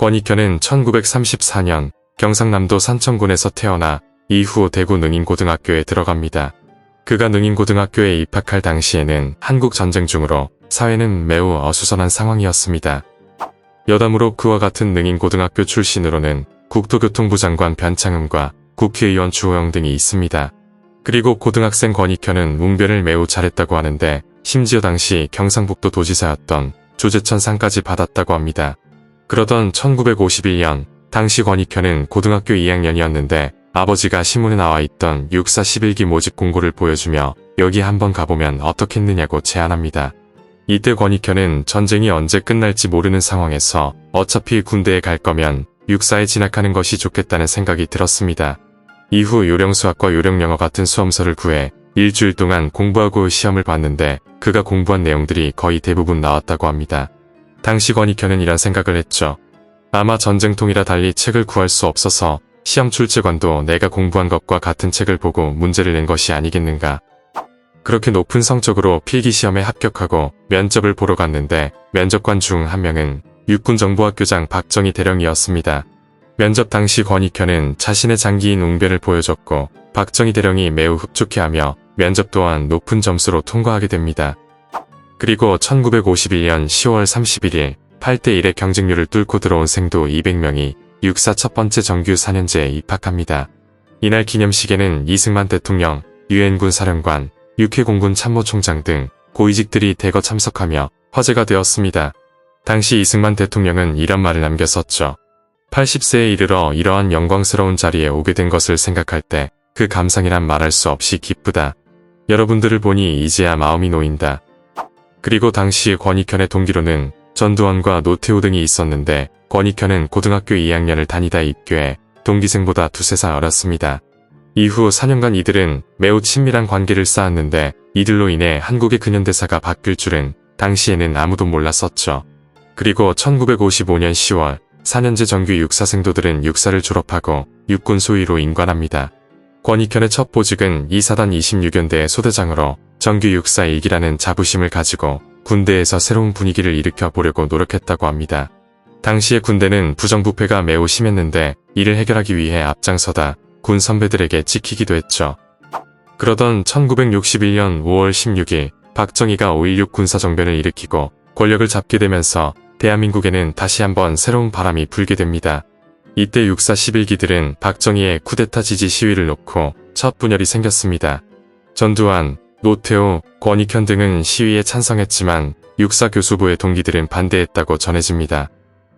권익현은 1934년 경상남도 산청군에서 태어나 이후 대구 능인고등학교에 들어갑니다. 그가 능인고등학교에 입학할 당시에는 한국 전쟁 중으로 사회는 매우 어수선한 상황이었습니다. 여담으로 그와 같은 능인고등학교 출신으로는 국토교통부 장관 변창흠과 국회의원 주호영 등이 있습니다. 그리고 고등학생 권익현은 웅변을 매우 잘했다고 하는데 심지어 당시 경상북도 도지사였던 조재천 상까지 받았다고 합니다. 그러던 1951년 당시 권익현은 고등학교 2학년이었는데 아버지가 신문에 나와 있던 육사 11기 모집 공고를 보여주며 여기 한번 가보면 어떻겠느냐고 제안합니다. 이때 권익현은 전쟁이 언제 끝날지 모르는 상황에서 어차피 군대에 갈 거면 육사에 진학하는 것이 좋겠다는 생각이 들었습니다. 이후 요령수학과 요령영어 같은 수험서를 구해 일주일 동안 공부하고 시험을 봤는데 그가 공부한 내용들이 거의 대부분 나왔다고 합니다. 당시 권익현은 이런 생각을 했죠. 아마 전쟁통이라 달리 책을 구할 수 없어서 시험 출제관도 내가 공부한 것과 같은 책을 보고 문제를 낸 것이 아니겠는가. 그렇게 높은 성적으로 필기시험에 합격하고 면접을 보러 갔는데 면접관 중 한 명은 육군정보학교장 박정희 대령이었습니다. 면접 당시 권익현은 자신의 장기인 웅변을 보여줬고 박정희 대령이 매우 흡족해하며 면접 또한 높은 점수로 통과하게 됩니다. 그리고 1951년 10월 31일 8대1의 경쟁률을 뚫고 들어온 생도 200명이 육사 첫 번째 정규 4년제에 입학합니다. 이날 기념식에는 이승만 대통령, 유엔군 사령관, 육해공군 참모총장 등 고위직들이 대거 참석하며 화제가 되었습니다. 당시 이승만 대통령은 이런 말을 남겼었죠. 80세에 이르러 이러한 영광스러운 자리에 오게 된 것을 생각할 때 그 감상이란 말할 수 없이 기쁘다. 여러분들을 보니 이제야 마음이 놓인다. 그리고 당시 권익현의 동기로는 전두환과 노태우 등이 있었는데 권익현은 고등학교 2학년을 다니다 입교해 동기생보다 두세 살 어렸습니다. 이후 4년간 이들은 매우 친밀한 관계를 쌓았는데 이들로 인해 한국의 근현대사가 바뀔 줄은 당시에는 아무도 몰랐었죠. 그리고 1955년 10월 4년제 정규 육사생도들은 육사를 졸업하고 육군 소위로 인관합니다. 권익현의 첫 보직은 이사단 26연대의 소대장으로 정규 육사 일기라는 자부심을 가지고 군대에서 새로운 분위기를 일으켜 보려고 노력했다고 합니다. 당시의 군대는 부정부패가 매우 심했는데 이를 해결하기 위해 앞장서다 군 선배들에게 찍히기도 했죠. 그러던 1961년 5월 16일 박정희가 5.16 군사정변을 일으키고 권력을 잡게 되면서 대한민국에는 다시 한번 새로운 바람이 불게 됩니다. 이때 육사 11기들은 박정희의 쿠데타 지지 시위를 놓고 첫 분열이 생겼습니다. 전두환, 노태우, 권익현 등은 시위에 찬성했지만 육사 교수부의 동기들은 반대했다고 전해집니다.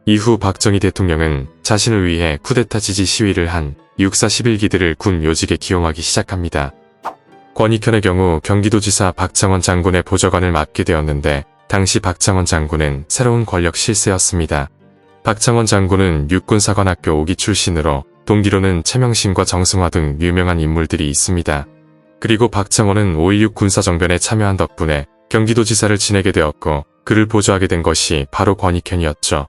이후 박정희 대통령은 자신을 위해 쿠데타 지지 시위를 한 육사 11기들을 군 요직에 기용하기 시작합니다. 권익현의 경우 경기도지사 박창원 장군의 보좌관을 맡게 되었는데 당시 박창원 장군은 새로운 권력 실세였습니다. 박창원 장군은 육군사관학교 5기 출신으로 동기로는 최명신과 정승화 등 유명한 인물들이 있습니다. 그리고 박창원은 5.16 군사정변에 참여한 덕분에 경기도지사를 지내게 되었고 그를 보조하게 된 것이 바로 권익현이었죠.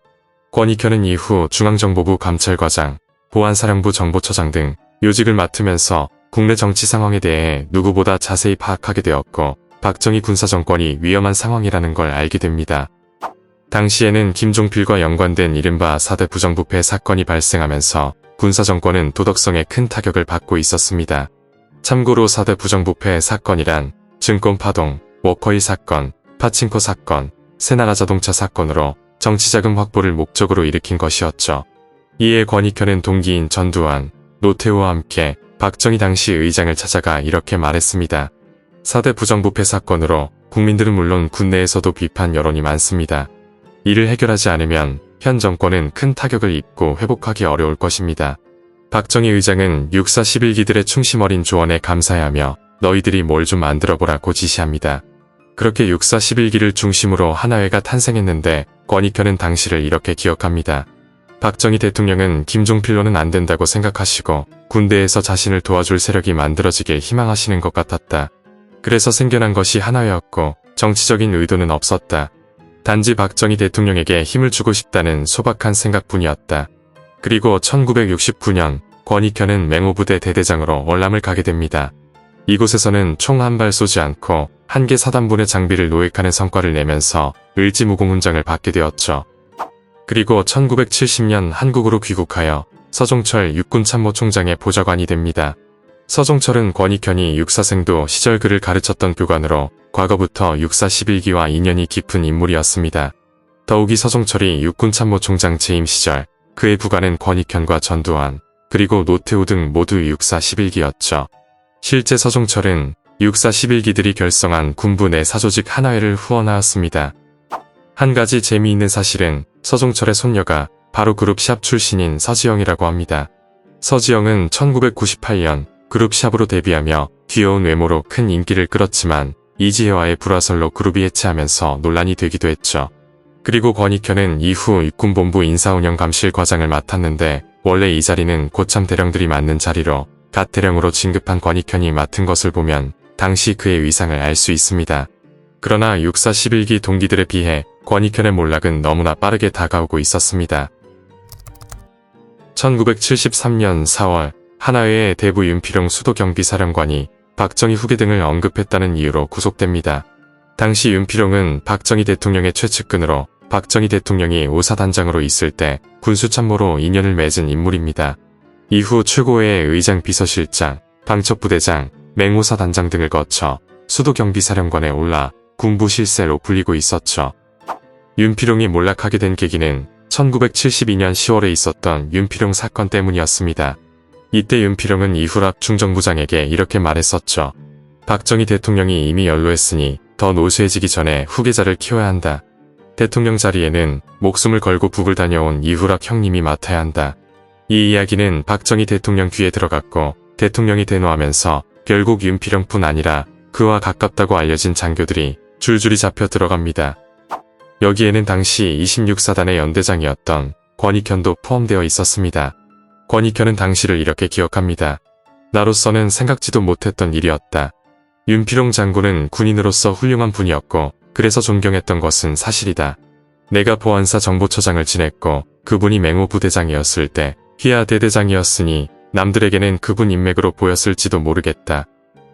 권익현은 이후 중앙정보부 감찰과장, 보안사령부 정보처장 등 요직을 맡으면서 국내 정치 상황에 대해 누구보다 자세히 파악하게 되었고 박정희 군사정권이 위험한 상황이라는 걸 알게 됩니다. 당시에는 김종필과 연관된 이른바 4대 부정부패 사건이 발생하면서 군사정권은 도덕성에 큰 타격을 받고 있었습니다. 참고로 4대 부정부패 사건이란 증권파동, 워커이 사건, 파친코 사건, 새나라 자동차 사건으로 정치자금 확보를 목적으로 일으킨 것이었죠. 이에 권익현은 동기인 전두환, 노태우와 함께 박정희 당시 의장을 찾아가 이렇게 말했습니다. 4대 부정부패 사건으로 국민들은 물론 국내에서도 비판 여론이 많습니다. 이를 해결하지 않으면 현 정권은 큰 타격을 입고 회복하기 어려울 것입니다. 박정희 의장은 육사 11기들의 충심 어린 조언에 감사해하며 너희들이 뭘 좀 만들어보라고 지시합니다. 그렇게 육사 11기를 중심으로 하나회가 탄생했는데 권익현은 당시를 이렇게 기억합니다. 박정희 대통령은 김종필로는 안 된다고 생각하시고 군대에서 자신을 도와줄 세력이 만들어지길 희망하시는 것 같았다. 그래서 생겨난 것이 하나였고 정치적인 의도는 없었다. 단지 박정희 대통령에게 힘을 주고 싶다는 소박한 생각뿐이었다. 그리고 1969년 권익현은 맹호부대 대대장으로 월남을 가게 됩니다. 이곳에서는 총 한 발 쏘지 않고 한 개 사단분의 장비를 노획하는 성과를 내면서 을지무공훈장을 받게 되었죠. 그리고 1970년 한국으로 귀국하여 서종철 육군참모총장의 보좌관이 됩니다. 서종철은 권익현이 육사생도 시절 그를 가르쳤던 교관으로 과거부터 육사 11기와 인연이 깊은 인물이었습니다. 더욱이 서종철이 육군참모총장 재임 시절 그의 부관은 권익현과 전두환 그리고 노태우 등 모두 육사 11기였죠. 실제 서종철은 육사 11기들이 결성한 군부 내 사조직 하나회를 후원하였습니다. 한 가지 재미있는 사실은 서종철의 손녀가 바로 그룹 샵 출신인 서지영이라고 합니다. 서지영은 1998년 그룹 샵으로 데뷔하며 귀여운 외모로 큰 인기를 끌었지만 이지혜와의 불화설로 그룹이 해체하면서 논란이 되기도 했죠. 그리고 권익현은 이후 육군본부 인사운영 감실 과장을 맡았는데 원래 이 자리는 고참 대령들이 맡는 자리로 갓 대령으로 진급한 권익현이 맡은 것을 보면 당시 그의 위상을 알 수 있습니다. 그러나 육사 11기 동기들에 비해 권익현의 몰락은 너무나 빠르게 다가오고 있었습니다. 1973년 4월 하나회의 대부 윤필용 수도경비사령관이 박정희 후계 등을 언급했다는 이유로 구속됩니다. 당시 윤필용은 박정희 대통령의 최측근으로 박정희 대통령이 오사단장으로 있을 때 군수참모로 인연을 맺은 인물입니다. 이후 최고의 의장 비서실장, 방첩부대장, 맹호사단장 등을 거쳐 수도경비사령관에 올라 군부 실세로 불리고 있었죠. 윤필용이 몰락하게 된 계기는 1972년 10월에 있었던 윤필용 사건 때문이었습니다. 이때 윤필용은 이후락 중정부장에게 이렇게 말했었죠. 박정희 대통령이 이미 연로했으니 더 노쇠해지기 전에 후계자를 키워야 한다. 대통령 자리에는 목숨을 걸고 북을 다녀온 이후락 형님이 맡아야 한다. 이 이야기는 박정희 대통령 귀에 들어갔고 대통령이 대노하면서 결국 윤필용뿐 아니라 그와 가깝다고 알려진 장교들이 줄줄이 잡혀 들어갑니다. 여기에는 당시 26사단의 연대장이었던 권익현도 포함되어 있었습니다. 권익현은 당시를 이렇게 기억합니다. 나로서는 생각지도 못했던 일이었다. 윤필용 장군은 군인으로서 훌륭한 분이었고 그래서 존경했던 것은 사실이다. 내가 보안사 정보처장을 지냈고 그분이 맹호 부대장이었을 때 휘하 대대장이었으니 남들에게는 그분 인맥으로 보였을지도 모르겠다.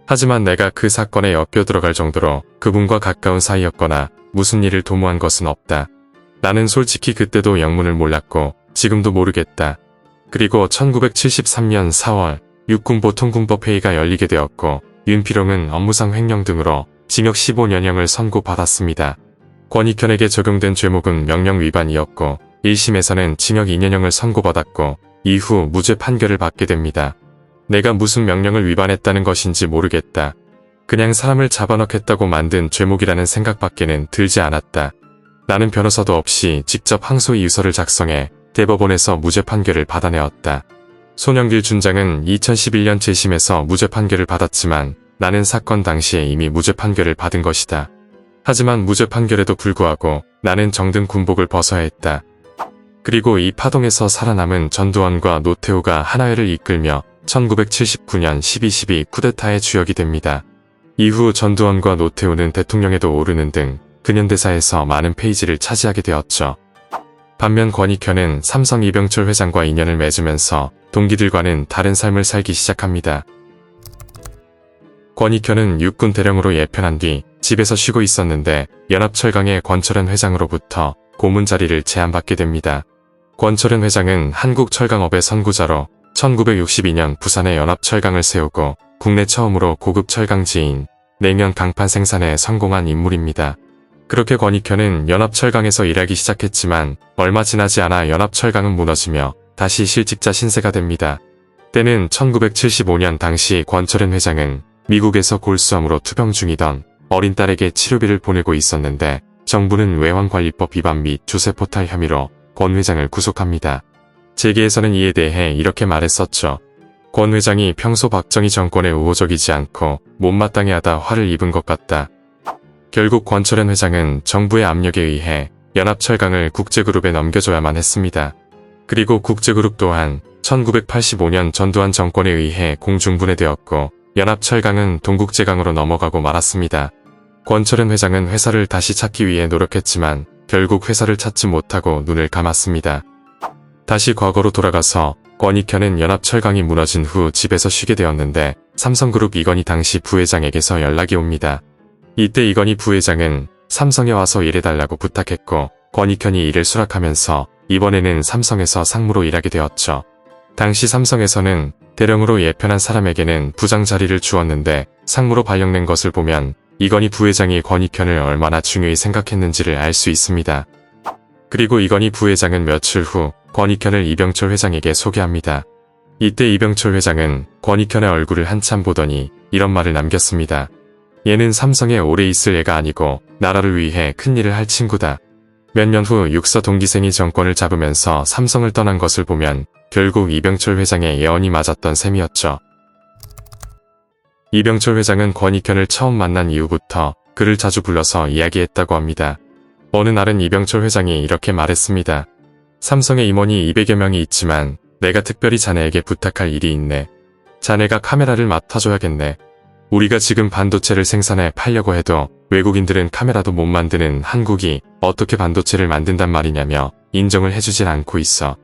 하지만 내가 그 사건에 엮여 들어갈 정도로 그분과 가까운 사이였거나 무슨 일을 도모한 것은 없다. 나는 솔직히 그때도 영문을 몰랐고 지금도 모르겠다. 그리고 1973년 4월 육군보통군법회의가 열리게 되었고 윤필용은 업무상 횡령 등으로 징역 15년형을 선고받았습니다. 권익현에게 적용된 죄목은 명령 위반이었고 1심에서는 징역 2년형을 선고받았고 이후 무죄 판결을 받게 됩니다. 내가 무슨 명령을 위반했다는 것인지 모르겠다. 그냥 사람을 잡아넣겠다고 만든 죄목이라는 생각밖에는 들지 않았다. 나는 변호사도 없이 직접 항소 이유서를 작성해 대법원에서 무죄 판결을 받아내었다. 손영길 준장은 2011년 재심에서 무죄 판결을 받았지만 나는 사건 당시에 이미 무죄 판결을 받은 것이다. 하지만 무죄 판결에도 불구하고 나는 정든 군복을 벗어야 했다. 그리고 이 파동에서 살아남은 전두환과 노태우가 하나회를 이끌며 1979년 12.12 쿠데타의 주역이 됩니다. 이후 전두환과 노태우는 대통령에도 오르는 등 근현대사에서 많은 페이지를 차지하게 되었죠. 반면 권익현은 삼성 이병철 회장과 인연을 맺으면서 동기들과는 다른 삶을 살기 시작합니다. 권익현은 육군 대령으로 예편한 뒤 집에서 쉬고 있었는데 연합철강의 권철현 회장으로부터 고문 자리를 제안받게 됩니다. 권철현 회장은 한국철강업의 선구자로 1962년 부산에 연합철강을 세우고 국내 처음으로 고급 철강지인 냉연 강판 생산에 성공한 인물입니다. 그렇게 권익현은 연합철강에서 일하기 시작했지만 얼마 지나지 않아 연합철강은 무너지며 다시 실직자 신세가 됩니다. 때는 1975년 당시 권철현 회장은 미국에서 골수암으로 투병 중이던 어린 딸에게 치료비를 보내고 있었는데 정부는 외환관리법 위반 및 주세포탈 혐의로 권 회장을 구속합니다. 재계에서는 이에 대해 이렇게 말했었죠. 권 회장이 평소 박정희 정권에 우호적이지 않고 못마땅해 하다 화를 입은 것 같다. 결국 권철현 회장은 정부의 압력에 의해 연합철강을 국제그룹에 넘겨줘야만 했습니다. 그리고 국제그룹 또한 1985년 전두환 정권에 의해 공중분해되었고 연합철강은 동국제강으로 넘어가고 말았습니다. 권철현 회장은 회사를 다시 찾기 위해 노력했지만 결국 회사를 찾지 못하고 눈을 감았습니다. 다시 과거로 돌아가서 권익현은 연합철강이 무너진 후 집에서 쉬게 되었는데 삼성그룹 이건희 당시 부회장에게서 연락이 옵니다. 이때 이건희 부회장은 삼성에 와서 일해달라고 부탁했고 권익현이 일을 수락하면서 이번에는 삼성에서 상무로 일하게 되었죠. 당시 삼성에서는 대령으로 예편한 사람에게는 부장 자리를 주었는데 상무로 발령낸 것을 보면 이건희 부회장이 권익현을 얼마나 중요히 생각했는지를 알 수 있습니다. 그리고 이건희 부회장은 며칠 후 권익현을 이병철 회장에게 소개합니다. 이때 이병철 회장은 권익현의 얼굴을 한참 보더니 이런 말을 남겼습니다. 얘는 삼성에 오래 있을 애가 아니고 나라를 위해 큰일을 할 친구다. 몇 년 후 육사 동기생이 정권을 잡으면서 삼성을 떠난 것을 보면 결국 이병철 회장의 예언이 맞았던 셈이었죠. 이병철 회장은 권익현을 처음 만난 이후부터 그를 자주 불러서 이야기했다고 합니다. 어느 날은 이병철 회장이 이렇게 말했습니다. 삼성에 임원이 200여 명이 있지만 내가 특별히 자네에게 부탁할 일이 있네. 자네가 카메라를 맡아줘야겠네. 우리가 지금 반도체를 생산해 팔려고 해도 외국인들은 카메라도 못 만드는 한국이 어떻게 반도체를 만든단 말이냐며 인정을 해주질 않고 있어.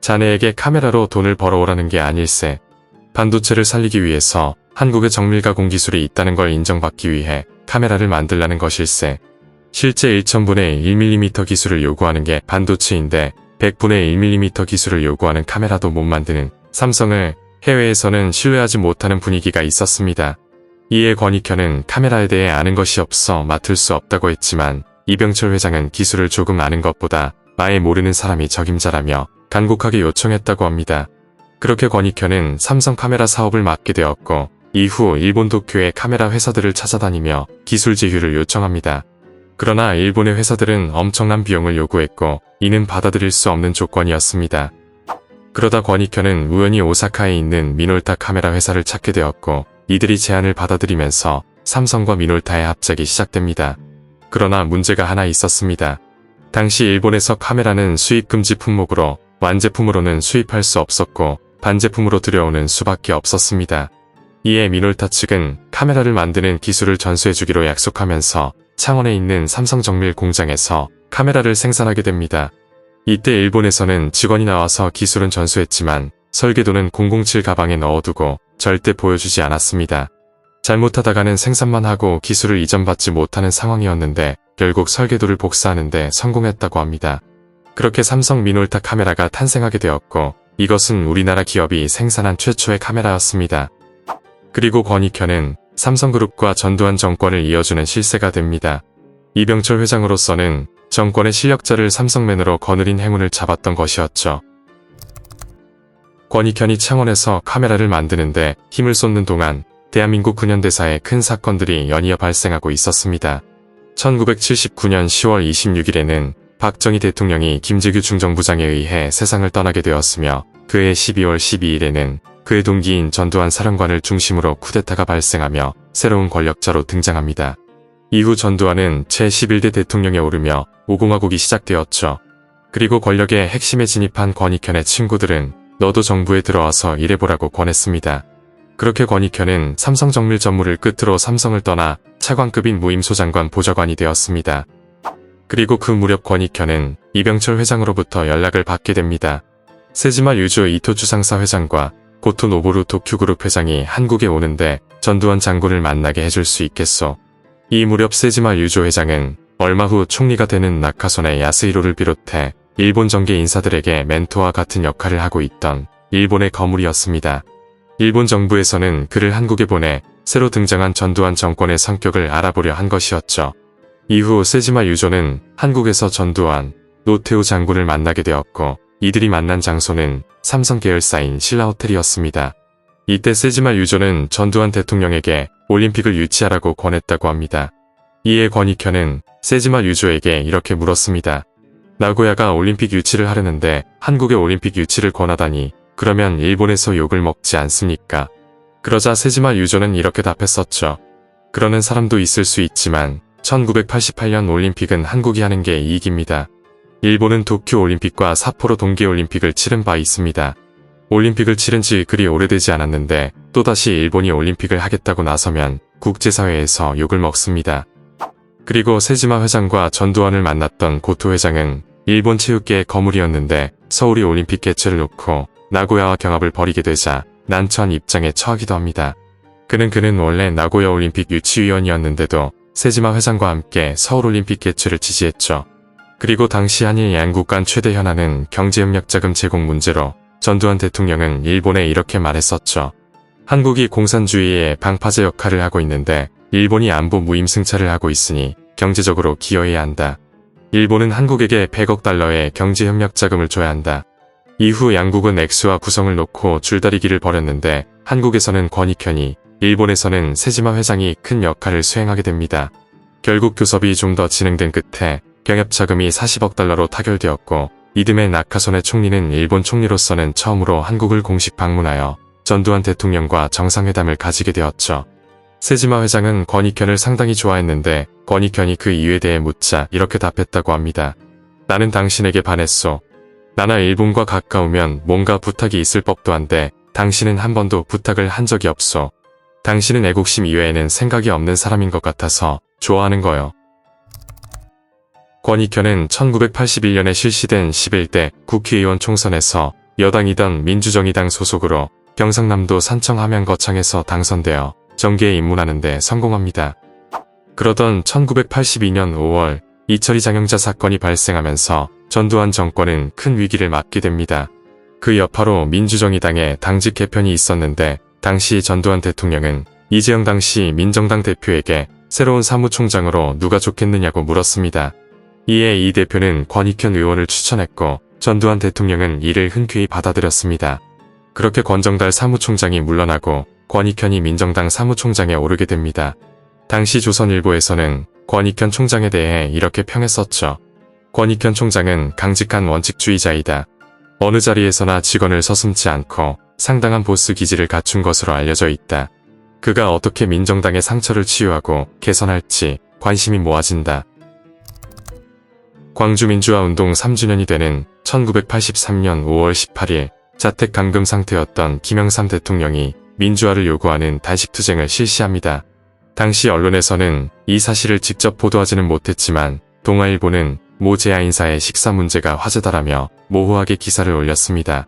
자네에게 카메라로 돈을 벌어오라는 게 아닐세. 반도체를 살리기 위해서 한국의 정밀 가공 기술이 있다는 걸 인정받기 위해 카메라를 만들라는 것일세. 실제 1000분의 1mm 기술을 요구하는 게 반도체인데 100분의 1mm 기술을 요구하는 카메라도 못 만드는 삼성을 해외에서는 신뢰하지 못하는 분위기가 있었습니다. 이에 권익현은 카메라에 대해 아는 것이 없어 맡을 수 없다고 했지만 이병철 회장은 기술을 조금 아는 것보다 아예 모르는 사람이 적임자라며 간곡하게 요청했다고 합니다. 그렇게 권익현은 삼성 카메라 사업을 맡게 되었고 이후 일본 도쿄의 카메라 회사들을 찾아다니며 기술 제휴를 요청합니다. 그러나 일본의 회사들은 엄청난 비용을 요구했고 이는 받아들일 수 없는 조건이었습니다. 그러다 권익현은 우연히 오사카에 있는 미놀타 카메라 회사를 찾게 되었고 이들이 제안을 받아들이면서 삼성과 미놀타의 합작이 시작됩니다. 그러나 문제가 하나 있었습니다. 당시 일본에서 카메라는 수입 금지 품목으로 완제품으로는 수입할 수 없었고 반제품으로 들여오는 수밖에 없었습니다. 이에 미놀타 측은 카메라를 만드는 기술을 전수해주기로 약속하면서 창원에 있는 삼성 정밀 공장에서 카메라를 생산하게 됩니다. 이때 일본에서는 직원이 나와서 기술은 전수했지만 설계도는 007 가방에 넣어두고 절대 보여주지 않았습니다. 잘못하다가는 생산만 하고 기술을 이전받지 못하는 상황이었는데 결국 설계도를 복사하는데 성공했다고 합니다. 그렇게 삼성 미놀타 카메라가 탄생하게 되었고 이것은 우리나라 기업이 생산한 최초의 카메라였습니다. 그리고 권익현은 삼성그룹과 전두환 정권을 이어주는 실세가 됩니다. 이병철 회장으로서는 정권의 실력자를 삼성맨으로 거느린 행운을 잡았던 것이었죠. 권익현이 창원에서 카메라를 만드는데 힘을 쏟는 동안 대한민국 근현대사에 큰 사건들이 연이어 발생하고 있었습니다. 1979년 10월 26일에는 박정희 대통령이 김재규 중정부장에 의해 세상을 떠나게 되었으며 그해 12월 12일에는 그의 동기인 전두환 사령관을 중심으로 쿠데타가 발생하며 새로운 권력자로 등장합니다. 이후 전두환은 제11대 대통령에 오르며 오공화국이 시작되었죠. 그리고 권력의 핵심에 진입한 권익현의 친구들은 너도 정부에 들어와서 일해보라고 권했습니다. 그렇게 권익현은 삼성정밀 전무를 끝으로 삼성을 떠나 차관급인 무임소 장관 보좌관이 되었습니다. 그리고 그 무렵 권익현은 이병철 회장으로부터 연락을 받게 됩니다. 세지마 유조 이토 주 상사 회장과 고토 노보루 도큐그룹 회장이 한국에 오는데 전두환 장군을 만나게 해줄 수 있겠소. 이 무렵 세지마 유조 회장은 얼마 후 총리가 되는 나카손의 야스히로를 비롯해 일본 정계 인사들에게 멘토와 같은 역할을 하고 있던 일본의 거물이었습니다. 일본 정부에서는 그를 한국에 보내 새로 등장한 전두환 정권의 성격을 알아보려 한 것이었죠. 이후 세지마 유조는 한국에서 전두환, 노태우 장군을 만나게 되었고 이들이 만난 장소는 삼성 계열사인 신라호텔이었습니다. 이때 세지마 유조는 전두환 대통령에게 올림픽을 유치하라고 권했다고 합니다. 이에 권익현은 세지마 유조에게 이렇게 물었습니다. 나고야가 올림픽 유치를 하려는데 한국의 올림픽 유치를 권하다니 그러면 일본에서 욕을 먹지 않습니까? 그러자 세지마 유조는 이렇게 답했었죠. 그러는 사람도 있을 수 있지만 1988년 올림픽은 한국이 하는 게 이익입니다. 일본은 도쿄 올림픽과 사포로 동계 올림픽을 치른 바 있습니다. 올림픽을 치른 지 그리 오래되지 않았는데 또다시 일본이 올림픽을 하겠다고 나서면 국제사회에서 욕을 먹습니다. 그리고 세지마 회장과 전두환을 만났던 고토 회장은 일본 체육계의 거물이었는데 서울이 올림픽 개최를 놓고 나고야와 경합을 벌이게 되자 난처한 입장에 처하기도 합니다. 그는 그는 원래 나고야 올림픽 유치위원이었는데도 세지마 회장과 함께 서울올림픽 개최를 지지했죠. 그리고 당시 한일 양국 간 최대 현안은 경제협력 자금 제공 문제로 전두환 대통령은 일본에 이렇게 말했었죠. 한국이 공산주의의 방파제 역할을 하고 있는데 일본이 안보 무임승차를 하고 있으니 경제적으로 기여해야 한다. 일본은 한국에게 100억 달러의 경제협력 자금을 줘야 한다. 이후 양국은 액수와 구성을 놓고 줄다리기를 벌였는데 한국에서는 권익현이 일본에서는 세지마 회장이 큰 역할을 수행하게 됩니다. 결국 교섭이 좀 더 진행된 끝에 경협자금이 40억 달러로 타결되었고 이듬해 나카소네 총리는 일본 총리로서는 처음으로 한국을 공식 방문하여 전두환 대통령과 정상회담을 가지게 되었죠. 세지마 회장은 권익현을 상당히 좋아했는데 권익현이 그 이유에 대해 묻자 이렇게 답했다고 합니다. 나는 당신에게 반했소. 나나 일본과 가까우면 뭔가 부탁이 있을 법도 한데 당신은 한 번도 부탁을 한 적이 없소. 당신은 애국심 이외에는 생각이 없는 사람인 것 같아서 좋아하는 거요. 권익현은 1981년에 실시된 11대 국회의원 총선에서 여당이던 민주정의당 소속으로 경상남도 산청 함양 거창에서 당선되어 정계에 입문하는 데 성공합니다. 그러던 1982년 5월 이철희 장영자 사건이 발생하면서 전두환 정권은 큰 위기를 맞게 됩니다. 그 여파로 민주정의당에 당직 개편이 있었는데 당시 전두환 대통령은 이재영 당시 민정당 대표에게 새로운 사무총장으로 누가 좋겠느냐고 물었습니다. 이에 이 대표는 권익현 의원을 추천했고 전두환 대통령은 이를 흔쾌히 받아들였습니다. 그렇게 권정달 사무총장이 물러나고 권익현이 민정당 사무총장에 오르게 됩니다. 당시 조선일보에서는 권익현 총장에 대해 이렇게 평했었죠. 권익현 총장은 강직한 원칙주의자이다. 어느 자리에서나 직원을 서슴지 않고 상당한 보스 기질을 갖춘 것으로 알려져 있다. 그가 어떻게 민정당의 상처를 치유하고 개선할지 관심이 모아진다. 광주민주화운동 3주년이 되는 1983년 5월 18일 자택 감금 상태였던 김영삼 대통령이 민주화를 요구하는 단식투쟁을 실시합니다. 당시 언론에서는 이 사실을 직접 보도하지는 못했지만 동아일보는 모 제야인사의 식사 문제가 화제다라며 모호하게 기사를 올렸습니다.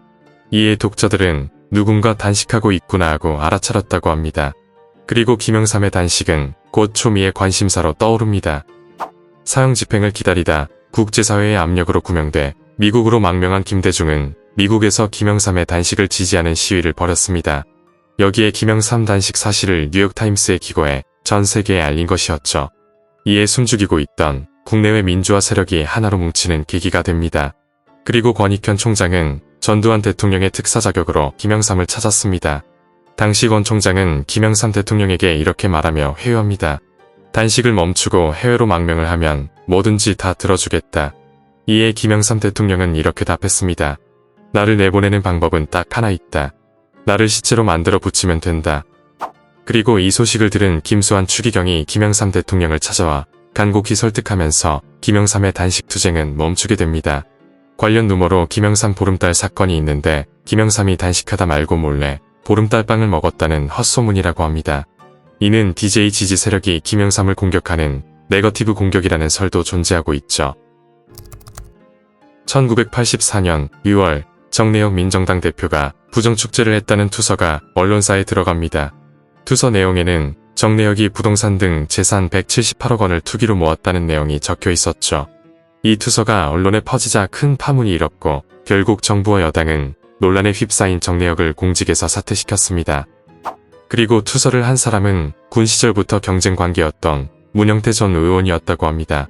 이에 독자들은 누군가 단식하고 있구나 하고 알아차렸다고 합니다. 그리고 김영삼의 단식은 곧 초미의 관심사로 떠오릅니다. 사형 집행을 기다리다 국제사회의 압력으로 구명돼 미국으로 망명한 김대중은 미국에서 김영삼의 단식을 지지하는 시위를 벌였습니다. 여기에 김영삼 단식 사실을 뉴욕타임스에 기고해 전 세계에 알린 것이었죠. 이에 숨죽이고 있던 국내외 민주화 세력이 하나로 뭉치는 계기가 됩니다. 그리고 권익현 총장은 전두환 대통령의 특사 자격으로 김영삼을 찾았습니다. 당시 권 총장은 김영삼 대통령에게 이렇게 말하며 회유합니다. 단식을 멈추고 해외로 망명을 하면 뭐든지 다 들어주겠다. 이에 김영삼 대통령은 이렇게 답했습니다. 나를 내보내는 방법은 딱 하나 있다. 나를 시체로 만들어 붙이면 된다. 그리고 이 소식을 들은 김수환 추기경이 김영삼 대통령을 찾아와 간곡히 설득하면서 김영삼의 단식 투쟁은 멈추게 됩니다. 관련 루머로 김영삼 보름달 사건이 있는데 김영삼이 단식하다 말고 몰래 보름달빵을 먹었다는 헛소문이라고 합니다. 이는 DJ 지지 세력이 김영삼을 공격하는 네거티브 공격이라는 설도 존재하고 있죠. 1984년 6월 정내역 민정당 대표가 부정축제를 했다는 투서가 언론사에 들어갑니다. 투서 내용에는 정내역이 부동산 등 재산 178억 원을 투기로 모았다는 내용이 적혀 있었죠. 이 투서가 언론에 퍼지자 큰 파문이 일었고 결국 정부와 여당은 논란에 휩싸인 정내역을 공직에서 사퇴시켰습니다. 그리고 투서를 한 사람은 군 시절부터 경쟁 관계였던 문영태 전 의원이었다고 합니다.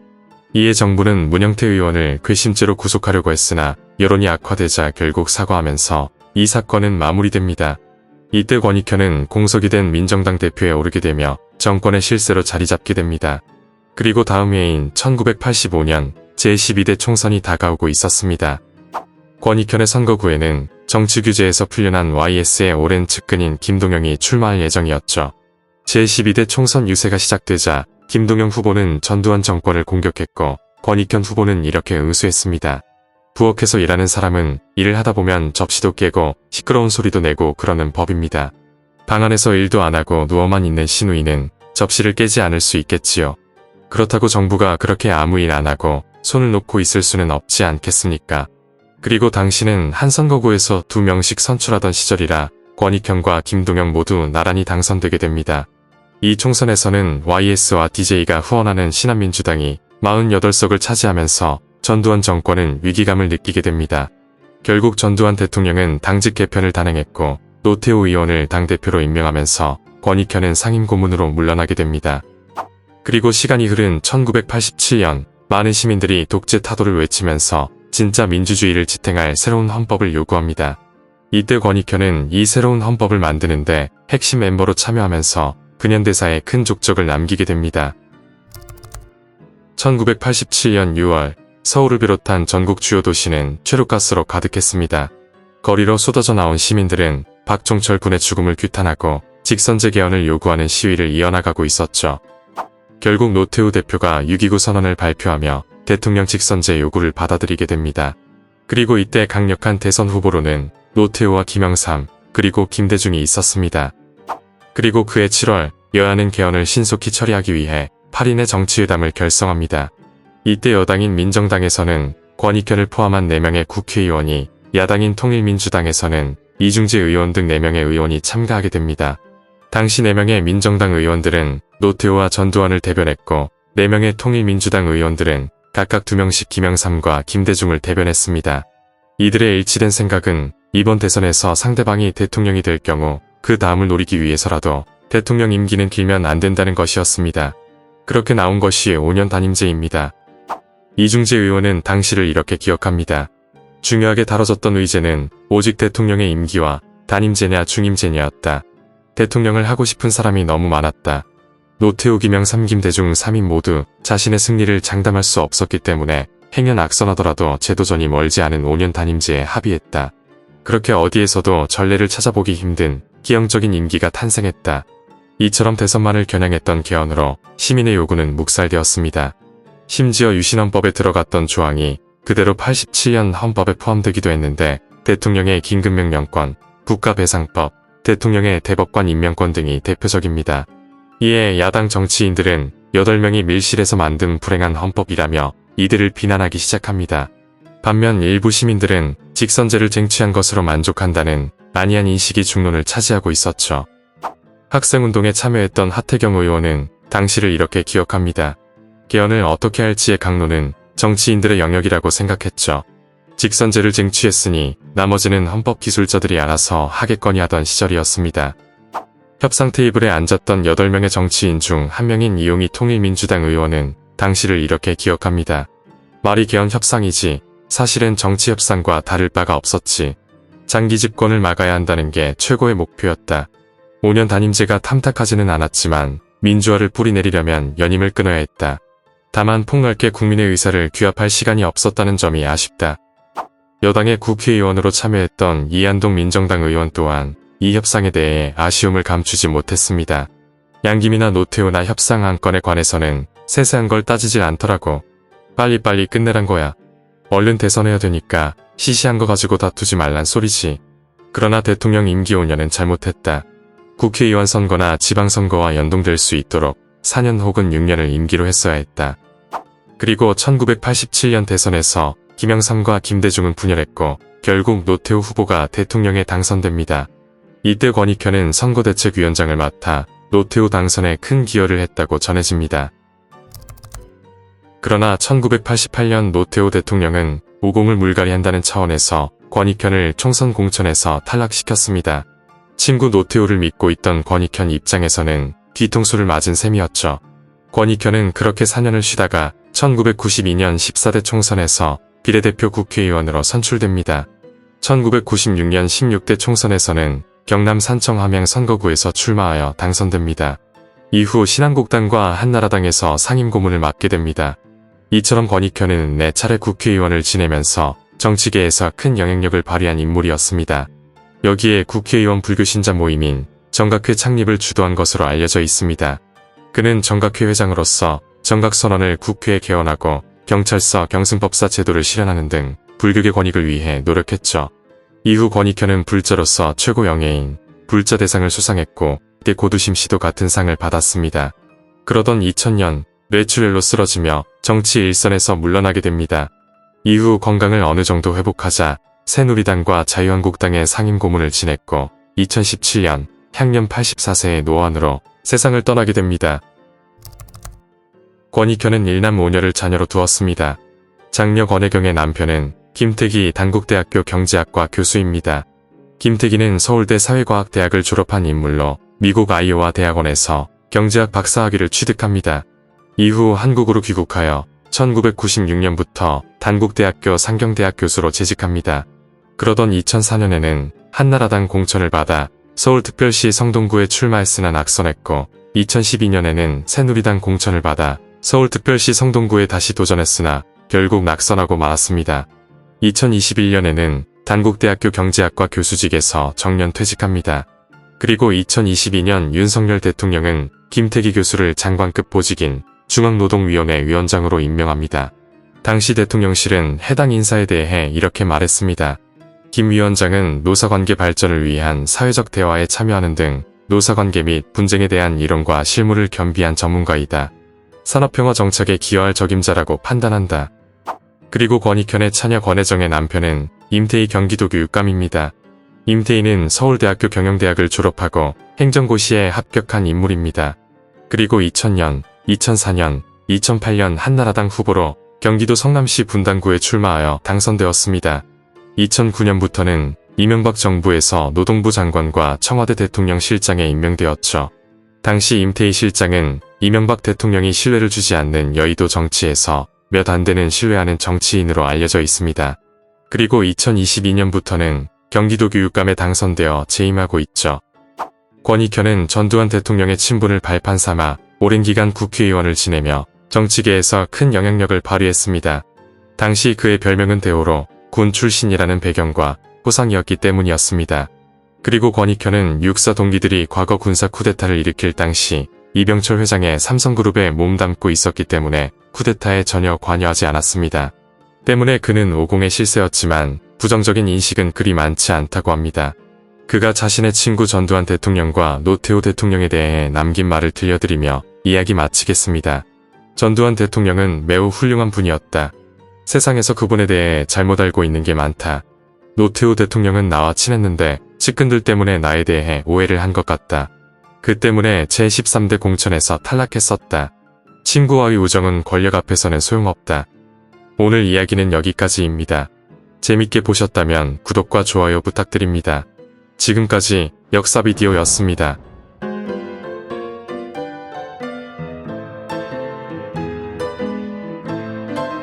이에 정부는 문영태 의원을 괘씸죄로 구속하려고 했으나 여론이 악화되자 결국 사과하면서 이 사건은 마무리됩니다. 이때 권익현은 공석이 된 민정당 대표에 오르게 되며 정권의 실세로 자리 잡게 됩니다. 그리고 다음 해인 1985년 제12대 총선이 다가오고 있었습니다. 권익현의 선거구에는 정치규제에서 풀려난 YS의 오랜 측근인 김동영이 출마할 예정이었죠. 제12대 총선 유세가 시작되자 김동영 후보는 전두환 정권을 공격했고 권익현 후보는 이렇게 응수했습니다. 부엌에서 일하는 사람은 일을 하다 보면 접시도 깨고 시끄러운 소리도 내고 그러는 법입니다. 방 안에서 일도 안 하고 누워만 있는 신우이는 접시를 깨지 않을 수 있겠지요. 그렇다고 정부가 그렇게 아무 일 안 하고 손을 놓고 있을 수는 없지 않겠습니까? 그리고 당신은 한 선거구에서 두 명씩 선출하던 시절이라 권익현과 김동영 모두 나란히 당선되게 됩니다. 이 총선에서는 YS와 DJ가 후원하는 신한민주당이 48석을 차지하면서 전두환 정권은 위기감을 느끼게 됩니다. 결국 전두환 대통령은 당직 개편을 단행했고 노태우 의원을 당대표로 임명하면서 권익현은 상임고문으로 물러나게 됩니다. 그리고 시간이 흐른 1987년 많은 시민들이 독재 타도를 외치면서 진짜 민주주의를 지탱할 새로운 헌법을 요구합니다. 이때 권익현은 이 새로운 헌법을 만드는데 핵심 멤버로 참여하면서 근현대사에 큰 족적을 남기게 됩니다. 1987년 6월 서울을 비롯한 전국 주요 도시는 최루가스로 가득했습니다. 거리로 쏟아져 나온 시민들은 박종철 군의 죽음을 규탄하고 직선제 개헌을 요구하는 시위를 이어나가고 있었죠. 결국 노태우 대표가 6.29 선언을 발표하며 대통령 직선제 요구를 받아들이게 됩니다. 그리고 이때 강력한 대선 후보로는 노태우와 김영삼 그리고 김대중이 있었습니다. 그리고 그해 7월 여야는 개헌을 신속히 처리하기 위해 8인의 정치회담을 결성합니다. 이때 여당인 민정당에서는 권익현을 포함한 4명의 국회의원이 야당인 통일민주당에서는 이중재 의원 등 4명의 의원이 참가하게 됩니다. 당시 4명의 민정당 의원들은 노태우와 전두환을 대변했고 4명의 통일민주당 의원들은 각각 2명씩 김영삼과 김대중을 대변했습니다. 이들의 일치된 생각은 이번 대선에서 상대방이 대통령이 될 경우 그 다음을 노리기 위해서라도 대통령 임기는 길면 안 된다는 것이었습니다. 그렇게 나온 것이 5년 단임제입니다. 이중재 의원은 당시를 이렇게 기억합니다. 중요하게 다뤄졌던 의제는 오직 대통령의 임기와 단임제냐 중임제냐였다. 대통령을 하고 싶은 사람이 너무 많았다. 노태우 김영 삼김 대중 3인 모두 자신의 승리를 장담할 수 없었기 때문에 행연 악선하더라도 제도전이 멀지 않은 5년 단임제에 합의했다. 그렇게 어디에서도 전례를 찾아보기 힘든 기형적인 임기가 탄생했다. 이처럼 대선만을 겨냥했던 개헌으로 시민의 요구는 묵살되었습니다. 심지어 유신헌법에 들어갔던 조항이 그대로 87년 헌법에 포함되기도 했는데 대통령의 긴급명령권, 국가배상법, 대통령의 대법관 임명권 등이 대표적입니다. 이에 야당 정치인들은 8명이 밀실에서 만든 불행한 헌법이라며 이들을 비난하기 시작합니다. 반면 일부 시민들은 직선제를 쟁취한 것으로 만족한다는 아니한 인식이 중론을 차지하고 있었죠. 학생운동에 참여했던 하태경 의원은 당시를 이렇게 기억합니다. 개헌을 어떻게 할지의 강론은 정치인들의 영역이라고 생각했죠. 직선제를 쟁취했으니 나머지는 헌법 기술자들이 알아서 하겠거니 하던 시절이었습니다. 협상 테이블에 앉았던 8명의 정치인 중 한 명인 이용희 통일민주당 의원은 당시를 이렇게 기억합니다. 말이 개헌 협상이지 사실은 정치 협상과 다를 바가 없었지. 장기 집권을 막아야 한다는 게 최고의 목표였다. 5년 단임제가 탐탁하지는 않았지만 민주화를 뿌리내리려면 연임을 끊어야 했다. 다만 폭넓게 국민의 의사를 규합할 시간이 없었다는 점이 아쉽다. 여당의 국회의원으로 참여했던 이한동 민정당 의원 또한 이 협상에 대해 아쉬움을 감추지 못했습니다. 양김이나 노태우나 협상 안건에 관해서는 세세한 걸 따지질 않더라고. 빨리빨리 끝내란 거야. 얼른 대선해야 되니까 시시한 거 가지고 다투지 말란 소리지. 그러나 대통령 임기 5년은 잘못했다. 국회의원 선거나 지방선거와 연동될 수 있도록 4년 혹은 6년을 임기로 했어야 했다. 그리고 1987년 대선에서 김영삼과 김대중은 분열했고 결국 노태우 후보가 대통령에 당선됩니다. 이때 권익현은 선거대책위원장을 맡아 노태우 당선에 큰 기여를 했다고 전해집니다. 그러나 1988년 노태우 대통령은 우공을 물갈이한다는 차원에서 권익현을 총선 공천에서 탈락시켰습니다. 친구 노태우를 믿고 있던 권익현 입장에서는 뒤통수를 맞은 셈이었죠. 권익현은 그렇게 4년을 쉬다가 1992년 14대 총선에서 비례대표 국회의원으로 선출됩니다. 1996년 16대 총선에서는 경남 산청 함양 선거구에서 출마하여 당선됩니다. 이후 신한국당과 한나라당에서 상임 고문을 맡게 됩니다. 이처럼 권익현은 4차례 국회의원을 지내면서 정치계에서 큰 영향력을 발휘한 인물이었습니다. 여기에 국회의원 불교신자 모임인 정각회 창립을 주도한 것으로 알려져 있습니다. 그는 정각회 회장으로서 정각선언을 국회에 개헌하고 경찰서 경승법사 제도를 실현하는 등 불교계 권익을 위해 노력했죠. 이후 권익현은 불자로서 최고 영예인 불자 대상을 수상했고 때 고두심 씨도 같은 상을 받았습니다. 그러던 2000년 뇌출혈로 쓰러지며 정치 일선에서 물러나게 됩니다. 이후 건강을 어느 정도 회복하자 새누리당과 자유한국당의 상임 고문을 지냈고 2017년 향년 84세의 노안으로 세상을 떠나게 됩니다. 권익현은 일남 5녀를 자녀로 두었습니다. 장녀 권혜경의 남편은 김태기 단국대학교 경제학과 교수입니다. 김태기는 서울대 사회과학대학을 졸업한 인물로 미국 아이오와 대학원에서 경제학 박사학위를 취득합니다. 이후 한국으로 귀국하여 1996년부터 단국대학교 상경대학 교수로 재직합니다. 그러던 2004년에는 한나라당 공천을 받아 서울특별시 성동구에 출마했으나 낙선했고 2012년에는 새누리당 공천을 받아 서울특별시 성동구에 다시 도전했으나 결국 낙선하고 말았습니다. 2021년에는 단국대학교 경제학과 교수직에서 정년 퇴직합니다. 그리고 2022년 윤석열 대통령은 김태기 교수를 장관급 보직인 중앙노동위원회 위원장으로 임명합니다. 당시 대통령실은 해당 인사에 대해 이렇게 말했습니다. 김 위원장은 노사관계 발전을 위한 사회적 대화에 참여하는 등 노사관계 및 분쟁에 대한 이론과 실무를 겸비한 전문가이다. 산업평화 정책에 기여할 적임자라고 판단한다. 그리고 권익현의 차녀 권혜정의 남편은 임태희 경기도 교육감입니다. 임태희는 서울대학교 경영대학을 졸업하고 행정고시에 합격한 인물입니다. 그리고 2000년, 2004년, 2008년 한나라당 후보로 경기도 성남시 분당구에 출마하여 당선되었습니다. 2009년부터는 이명박 정부에서 노동부 장관과 청와대 대통령 실장에 임명되었죠. 당시 임태희 실장은 이명박 대통령이 신뢰를 주지 않는 여의도 정치에서 몇 안 되는 신뢰하는 정치인으로 알려져 있습니다. 그리고 2022년부터는 경기도 교육감에 당선되어 재임하고 있죠. 권익현은 전두환 대통령의 친분을 발판 삼아 오랜 기간 국회의원을 지내며 정치계에서 큰 영향력을 발휘했습니다. 당시 그의 별명은 대호로 군 출신이라는 배경과 호상이었기 때문이었습니다. 그리고 권익현은 육사 동기들이 과거 군사 쿠데타를 일으킬 당시 이병철 회장의 삼성그룹에 몸담고 있었기 때문에 쿠데타에 전혀 관여하지 않았습니다. 때문에 그는 오공의 실세였지만 부정적인 인식은 그리 많지 않다고 합니다. 그가 자신의 친구 전두환 대통령과 노태우 대통령에 대해 남긴 말을 들려드리며 이야기 마치겠습니다. 전두환 대통령은 매우 훌륭한 분이었다. 세상에서 그분에 대해 잘못 알고 있는 게 많다. 노태우 대통령은 나와 친했는데 측근들 때문에 나에 대해 오해를 한 것 같다. 그 때문에 제13대 공천에서 탈락했었다. 친구와의 우정은 권력 앞에서는 소용없다. 오늘 이야기는 여기까지입니다. 재밌게 보셨다면 구독과 좋아요 부탁드립니다. 지금까지 역사 비디오였습니다.